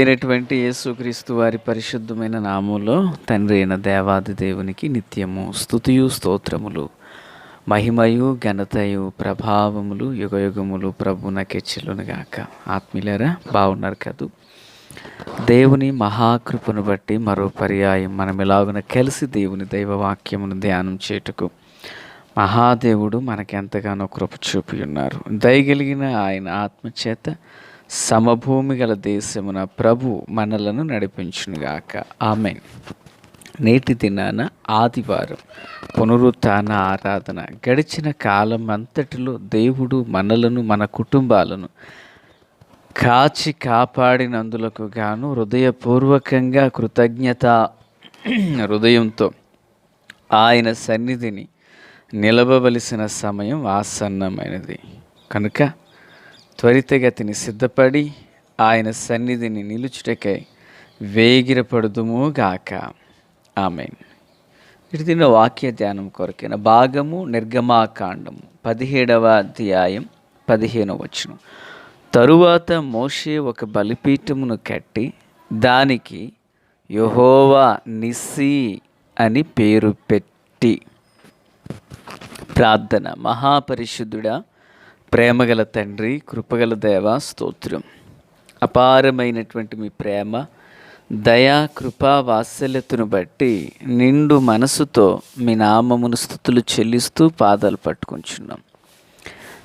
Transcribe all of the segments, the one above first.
ప్రభు అయినటువంటి యేసుక్రీస్తు వారి పరిశుద్ధమైన నామంలో తండ్రి అయిన దేవాది దేవునికి నిత్యము స్థుతియు స్తోత్రములు. మహిమయు ఘనతయు ప్రభావములు యుగయుగములు ప్రభునకెచ్చెలును గాక. ఆత్మీయులరా బాగున్నారు కదూ? దేవుని మహాకృపను బట్టి మరో పర్యాయం మనం ఇలాగున కలిసి దేవుని దైవవాక్యమును ధ్యానం చేయుటకు మహాదేవుడు మనకెంతగానో కృప చూపి ఉన్నారు దయగలిగిన ఆయన ఆత్మచేత సమభూమి గల దేశమున ప్రభు మనలను నడిపించునుగాక. ఆమె నేటి దినాన ఆదివారం పునరుత్థాన ఆరాధన. గడిచిన కాలం అంతటిలో దేవుడు మనలను మన కుటుంబాలను కాచి కాపాడినందులకు గాను హృదయపూర్వకంగా కృతజ్ఞత హృదయంతో ఆయన సన్నిధిని నిలవవలసిన సమయం ఆసన్నమైనది. కనుక త్వరితగతిని సిద్ధపడి ఆయన సన్నిధిని నిలుచుటకై వేగిరపడుదుము గాక ఆమె ఇటు వాక్య ధ్యానం కొరకైన భాగము నిర్గమాకాండము పదిహేడవ అధ్యాయం పదిహేనవ వచనం. తరువాత మోషే ఒక బలిపీఠమును కట్టి దానికి యహోవా నిస్సి అని పేరు పెట్టి ప్రార్థన. మహాపరిశుద్ధుడా ప్రేమగల తండ్రి కృపగల దేవ స్తోత్రం. అపారమైనటువంటి మీ ప్రేమ దయా కృపా వాత్సల్యతను బట్టి నిండు మనసుతో మీ నామమును స్థుతులు చెల్లిస్తూ పాదాలు పట్టుకుంటున్నాం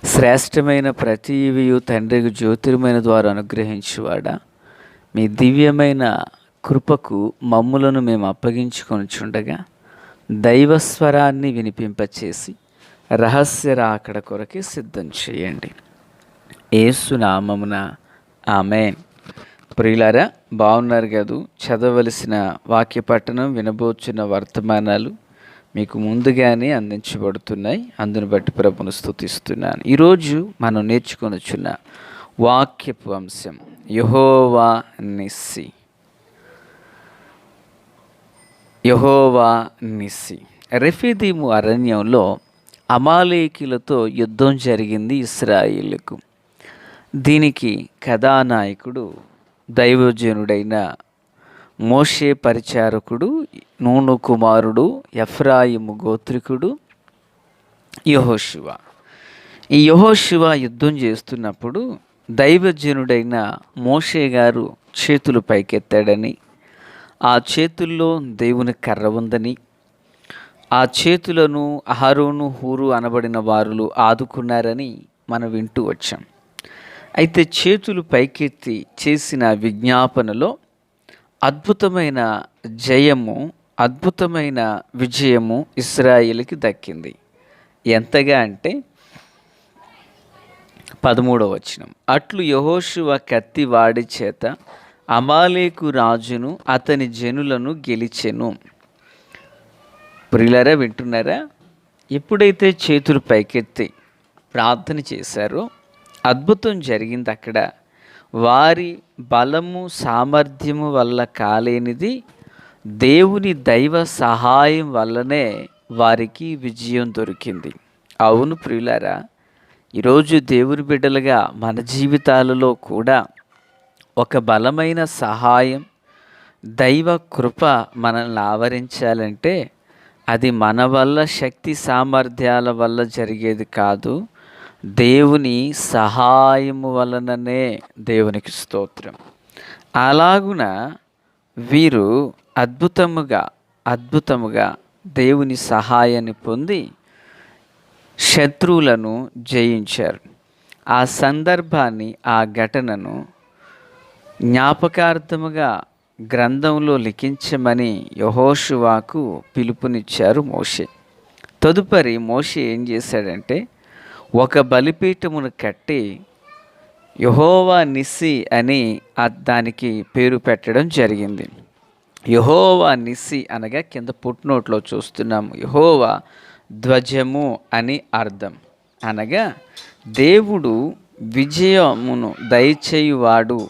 శ్రేష్టమైన ప్రతి తండ్రికి జ్యోతిర్మైన ద్వారా అనుగ్రహించువాడా. మీ దివ్యమైన కృపకు మమ్ములను మేము అప్పగించుకొని చుండగా దైవస్వరాన్ని వినిపింపచేసి రహస్య రాకడ కొరకి సిద్ధం చేయండి. ఏసునామమున ఆమె ప్రియులారా బాగున్నారు కదూ? చదవలసిన వాక్య పట్టణం వినబోచున్న వర్తమానాలు మీకు ముందుగానే అందించబడుతున్నాయి. అందును బట్టి ప్రభును స్థుతిస్తున్నాను ఈరోజు మనం నేర్చుకొనొచ్చున్న వాక్యపు అంశం యహోవా నిస్సి. యహోవా నిస్సి. రెఫీదీము అరణ్యంలో అమాలేకులతో యుద్ధం జరిగింది ఇస్రాయిల్కు. దీనికి కథానాయకుడు దైవజనుడైన మోషే పరిచారకుడు నూను కుమారుడు ఎఫ్రాయిము గోత్రికుడు యహోశివ ఈ యహోశివ యుద్ధం చేస్తున్నప్పుడు దైవజనుడైన మోషే గారు చేతులు పైకెత్తాడని ఆ చేతుల్లో దేవుని కర్ర ఉందని ఆ చేతులను అహరోను హూరు అనబడిన వారులు ఆదుకున్నారని మనం వింటూ వచ్చాం. అయితే చేతులు పైకెత్తి చేసిన విజ్ఞాపనలో అద్భుతమైన జయము అద్భుతమైన విజయము ఇస్రాయిల్కి దక్కింది. ఎంతగా అంటే పదమూడవ వచనం. అట్లు యహోశివ కత్తి వాడి చేత అమాలేకు రాజును అతని జనులను గెలిచెను. ప్రియులారా వింటున్నారా? ఎప్పుడైతే చేతులు పైకెత్తి ప్రార్థన చేశారో అద్భుతం జరిగింది అక్కడ. వారి బలము సామర్థ్యము వల్ల కాలేనిది దేవుని దైవ సహాయం వల్లనే వారికి విజయం దొరికింది. అవును ప్రియులారా ఈరోజు దేవుని బిడ్డలుగా మన జీవితాలలో కూడా ఒక బలమైన సహాయం దైవ కృప మనల్ని ఆవరించాలంటే అది మన వల్ల శక్తి సామర్థ్యాల వల్ల జరిగేది కాదు. దేవుని సహాయము వలననే దేవునికి స్తోత్రం. అలాగున వీరు అద్భుతముగా అద్భుతముగా దేవుని సహాయాన్ని పొంది శత్రువులను జయించారు. ఆ సందర్భాన్ని ఆ ఘటనను జ్ఞాపకార్థముగా గ్రంథంలో లిఖించమని యహోషువాకు పిలుపునిచ్చారు మోషే. తదుపరి మోషే ఏం చేశాడంటే ఒక బలిపీఠమును కట్టి యహోవా నిస్సి అని దానికి పేరు పెట్టడం జరిగింది. యహోవా నిస్సి అనగా కింద పుట్నోట్లో చూస్తున్నాము. యహోవా ధ్వజము అని అర్థం. అనగా దేవుడు విజయమును దయచేయువాడు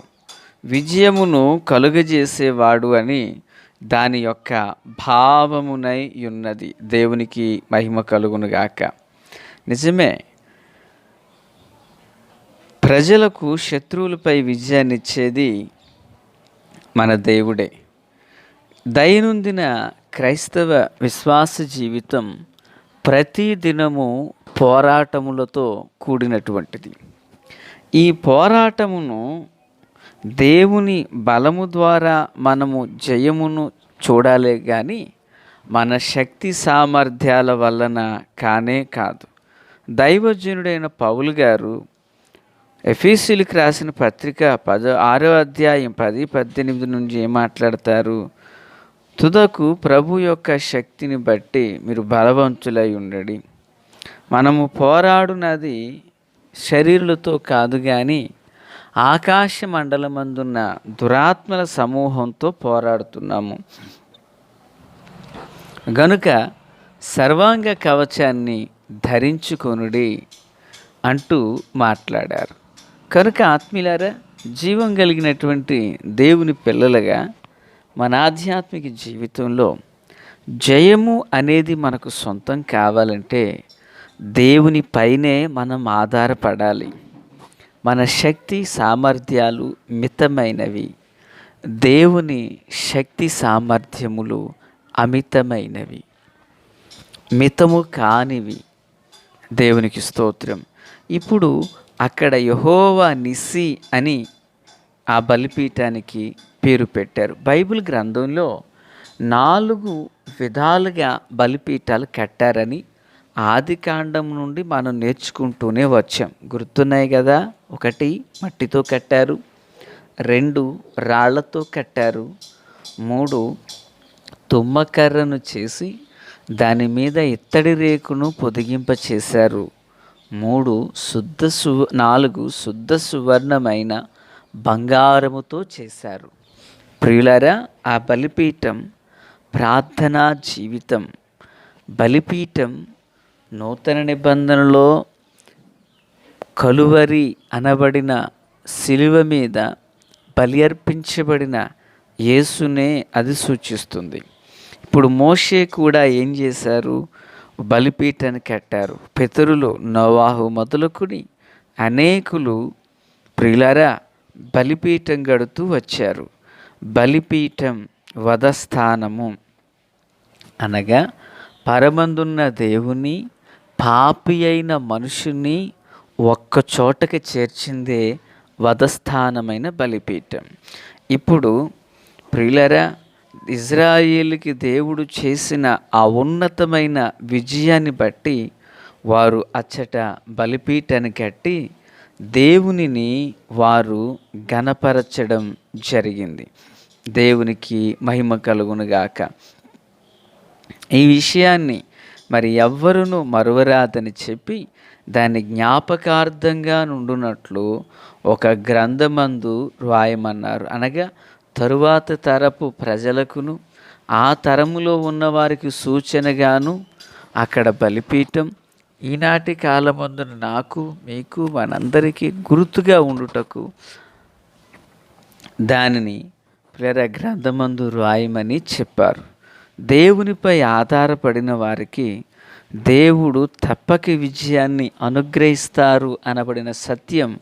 విజయమును కలుగజేసేవాడు అని దాని యొక్క భావమునై ఉన్నది. దేవునికి మహిమ కలుగునుగాక. నిజమే ప్రజలకు శత్రువులపై విజయాన్నిచ్చేది మన దేవుడే. దైనందిన క్రైస్తవ విశ్వాస జీవితం ప్రతి దినము పోరాటములతో కూడినటువంటిది. ఈ పోరాటమును దేవుని బలము ద్వారా మనము జయమును చూడాలే కానీ మన శక్తి సామర్థ్యాల వలన కానే కాదు. దైవజనుడైన పౌలు గారు ఎఫీసీలకు రాసిన పత్రిక పద ఆరో అధ్యాయం పది పద్దెనిమిది నుంచి ఏం మాట్లాడతారు? తుదకు ప్రభు యొక్క శక్తిని బట్టి మీరు బలవంతులై ఉండడి. మనము పోరాడునది శరీరులతో కాదు కానీ ఆకాశ మండలమందున్న దురాత్మల సమూహంతో పోరాడుతున్నాము. గనుక సర్వాంగ కవచాన్ని ధరించుకొనుడి అంటూ మాట్లాడారు. కనుక ఆత్మీయులారా జీవం కలిగినటువంటి దేవుని పిల్లలుగా మన ఆధ్యాత్మిక జీవితంలో జయము అనేది మనకు సొంతం కావాలంటే దేవుని పైనే మనం ఆధారపడాలి. మన శక్తి సామర్థ్యాలు మితమైనవి. దేవుని శక్తి సామర్థ్యములు అమితమైనవి. మితము కానివి. దేవునికి స్తోత్రం. ఇప్పుడు అక్కడ యహోవా నిసి అని ఆ బలిపీఠానికి పేరు పెట్టారు. బైబిల్ గ్రంథంలో నాలుగు విధాలుగా బలిపీఠాలు కట్టారని ఆది కాండం నుండి మనం నేర్చుకుంటూనే వచ్చాం. గుర్తున్నాయి కదా? ఒకటి మట్టితో కట్టారు రెండు రాళ్ళతో కట్టారు మూడు తుమ్మకర్రను చేసి దాని మీద ఇత్తడి రేకును పొదిగింప చేశారు. మూడు శుద్ధ సు నాలుగు శుద్ధ సువర్ణమైన బంగారముతో చేశారు. ప్రియులారా ఆ బలిపీఠం ప్రార్థనా జీవితం. బలిపీఠం నూతన నిబంధనలో కలువరి అనబడిన శిలువ మీద బలి అర్పించబడిన యేసునే అది సూచిస్తుంది. ఇప్పుడు మోషే కూడా ఏం చేశారు? బలిపీఠాన్ని కట్టారు. పితరులు నవాహు మొదలుకుని అనేకులు ప్రిలరా బలిపీఠం గడుతూ వచ్చారు. బలిపీఠం వధస్థానము. అనగా పరమందున్న దేవుని పాపి అయిన మనుషుని ఒక్క చోటకి చేర్చిందే వధస్థానమైన బలిపీఠం. ఇప్పుడు ప్రియులరా ఇజ్రాయేల్కి దేవుడు చేసిన ఆ ఉన్నతమైన విజయాన్ని బట్టి వారు అచ్చట బలిపీఠాన్ని కట్టి దేవునిని వారు గణపరచడం జరిగింది. దేవునికి మహిమ కలుగునుగాక ఈ విషయాన్ని మరి ఎవ్వరూ మరువరాదని చెప్పి దాన్ని జ్ఞాపకార్థంగా నుండునట్లు ఒక గ్రంథమందు రాయమన్నారు. అనగా తరువాత తరపు ప్రజలకును ఆ తరములో ఉన్నవారికి సూచనగాను అక్కడ బలిపీఠం ఈనాటి కాలమందున నాకు మీకు మనందరికీ గుర్తుగా ఉండుటకు దానిని ప్రేర గ్రంథమందు రాయమని చెప్పారు. దేవునిపై ఆధారపడిన వారికి దేవుడు తప్పక విజయాన్ని అనుగ్రహిస్తారు అనబడిన సత్యం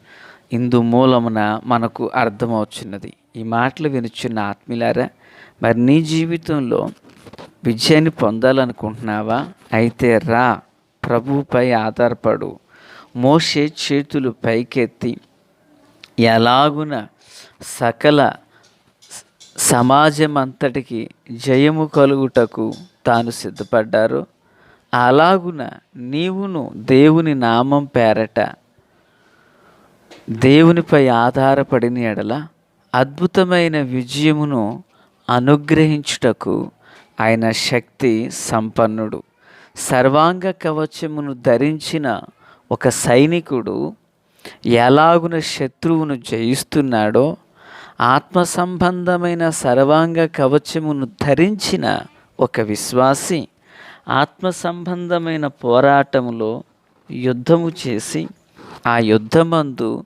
ఇందు మూలమున మనకు అర్థమవుతున్నది ఈ మాటలు వినుచున్న ఆత్మీలారా మరి నీ జీవితంలో విజయాన్ని పొందాలనుకుంటున్నావా? అయితే రా ప్రభుపై ఆధారపడు. మోసే చేతులు పైకెత్తి ఎలాగున సకల సమాజం అంతటికి జయము కలుగుటకు తాను సిద్ధపడ్డారు అలాగున నీవును దేవుని నామం పేరట. దేవునిపై ఆధారపడిన ఎడల అద్భుతమైన విజయమును అనుగ్రహించుటకు ఆయన శక్తి సంపన్నుడు. సర్వాంగ కవచమును ధరించిన ఒక సైనికుడు ఎలాగున శత్రువును జయిస్తున్నాడో ఆత్మ సంబంధమైన సర్వాంగ కవచమును ధరించిన ఒక విశ్వాసి ఆత్మ సంబంధమైన పోరాటంలో యుద్ధము చేసి ఆ యుద్ధమందు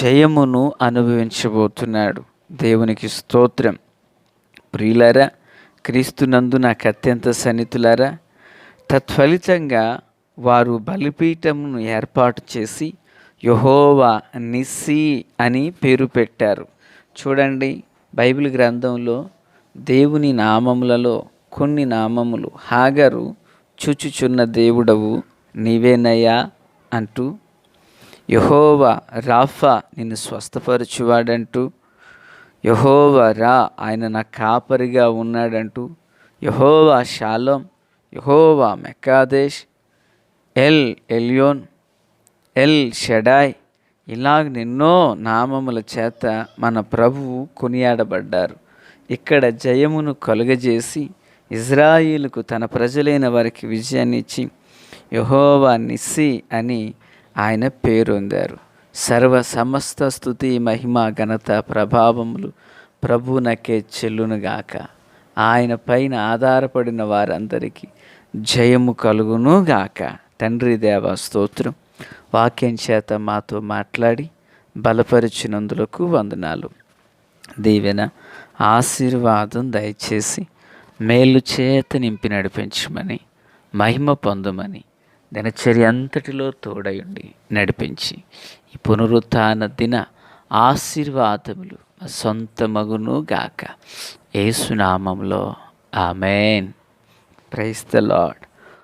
జయమును అనుభవించబోతున్నాడు. దేవునికి స్తోత్రం. ప్రియులరా క్రీస్తునందు నాకు అత్యంత సన్నితులారా తత్ఫలితంగా వారు బలిపీఠమును ఏర్పాటు చేసి యహోవా నిస్సి అని పేరు పెట్టారు. చూడండి బైబిల్ గ్రంథంలో దేవుని నామములలో కొన్ని నామములు. హాగరు చూచుచున్న దేవుడవు నీవేనయ్యా అంటూ యహోవా రాఫా నిన్ను స్వస్థపరచువాడంటూ యహోవా రా ఆయన నా కాపరిగా ఉన్నాడంటూ యహోవా షాలోం యహోవా మెక్కాదేశ్ ఎల్ ఎలియోన్ ఎల్ షెడాయ్ ఇలాగ ఎన్నో నామముల చేత మన ప్రభువు కొనియాడబడ్డారు. ఇక్కడ జయమును కలుగజేసి ఇజ్రాయిలుకు తన ప్రజలైన వారికి విజయాన్ని ఇచ్చి యహోవా నిస్సి అని ఆయన పేరొందారు సర్వ సమస్త స్థుతి మహిమ ఘనత ప్రభావములు ప్రభునకే చెల్లునుగాక ఆయన పైన ఆధారపడిన వారందరికీ జయము కలుగును గాక. తండ్రి దేవ స్తోత్రం. వాక్యం చేత మాతో మాట్లాడి బలపరిచినందులకు వందనాలు. దీవెన ఆశీర్వాదం దయచేసి మేలు చేత నింపి నడిపించమని మహిమ పొందమని దినచర్య అంతటిలో తోడయుండి నడిపించి ఈ పునరుత్న దిన ఆశీర్వాదములు సొంత మగును గాక. ఏసునామంలో. ఆమెన్. Price the lord